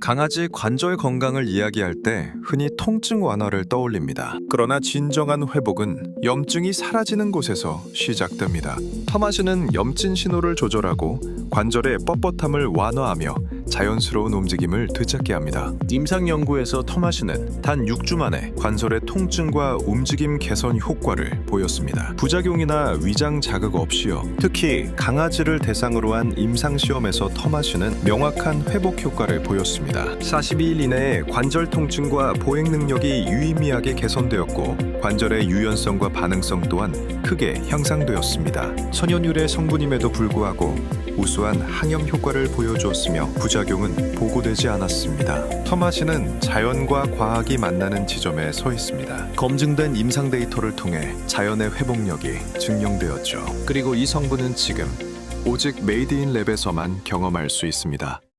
강아지 관절 건강을 이야기할 때 흔히 통증 완화를 떠올립니다. 그러나 진정한 회복은 염증이 사라지는 곳에서 시작됩니다. 터마시는 염진 신호를 조절하고 관절의 뻣뻣함을 완화하며 자연스러운 움직임을 되찾게 합니다. 임상 연구에서 터마시는 단 6주 만에 관절의 통증과 움직임 개선 효과를 보였습니다. 부작용이나 위장 자극 없이요. 특히 강아지를 대상으로 한 임상 시험에서 터마시는 명확한 회복 효과를 보였습니다. 42일 이내에 관절 통증과 보행 능력이 유의미하게 개선되었고 관절의 유연성과 반응성 또한 크게 향상되었습니다. 천연유래 성분임에도 불구하고 우수한 항염 효과를 보여주었으며 부작용은 보고되지 않았습니다. 터마시는 자연과 과학이 만나는 지점에 서 있습니다. 검증된 임상 데이터를 통해 자연의 회복력이 증명되었죠. 그리고 이 성분은 지금 오직 메이드 인 랩에서만 경험할 수 있습니다.